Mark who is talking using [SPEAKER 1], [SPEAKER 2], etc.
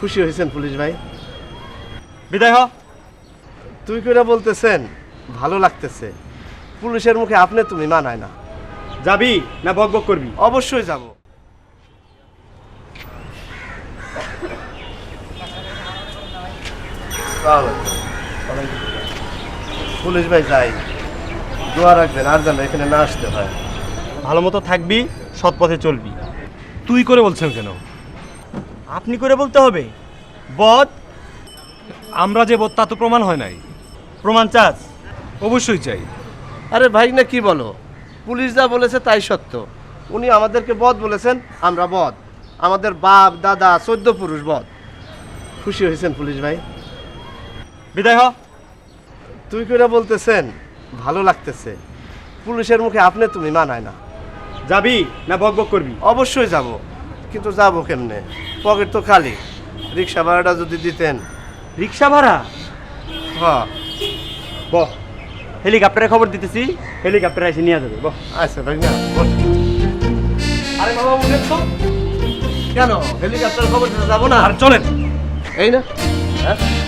[SPEAKER 1] খুশি হয়েছেন পুলিশ ভাই।
[SPEAKER 2] বিদায় হ
[SPEAKER 1] তুই করে বলতেছেন ভালো লাগতেছে। পুলিশের মুখে আপনি তুমি মানায় না।
[SPEAKER 2] যাবি না বক বক করবি?
[SPEAKER 1] অবশ্যই যাব। পুলিশ ভাই যাই। দোয়া রাখবেন আর যেন এখানে না আসতে হয়।
[SPEAKER 2] ভালো মতো থাকবি সৎ পথে চলবি। তুই করে বলছেন কেন? আপনি করে বলতে হবে। বদ আমরা যে বদ তা তো প্রমাণ হয় নাই। প্রমাণ চাস? অবশ্যই চাই।
[SPEAKER 1] আরে ভাই না কি বলো? পুলিশ যা বলেছে তাই সত্য। উনি আমাদেরকে বধ বলেছেন আমরা বধ আমাদের বাপ দাদা চোদ্দ পুরুষ বধ খুশি হয়েছেন পুলিশ ভাই?
[SPEAKER 2] বিদায় হ।
[SPEAKER 1] তুই করে বলতেছেন ভালো লাগতেছে। পুলিশের মুখে আপনি তুমি মানায় না।
[SPEAKER 2] যাবি না বক বক করবি?
[SPEAKER 1] অবশ্যই যাব। কিন্তু যাব কেমনে? পকেট তো খালি। রিক্সা ভাড়াটা যদি দিতেন।
[SPEAKER 2] রিক্সা ভাড়া?
[SPEAKER 1] হ্যাঁ।
[SPEAKER 2] বহ হেলিকপ্টারে খবর দিতেছি হেলিকপ্টারে এসে নিয়ে যাবে বহ।
[SPEAKER 1] আচ্ছা ভাই না আরে বাবা তো। কেন? হেলিকপ্টার খবর দিতে যাব না?
[SPEAKER 2] আর চলেন।
[SPEAKER 1] এই না। হ্যাঁ?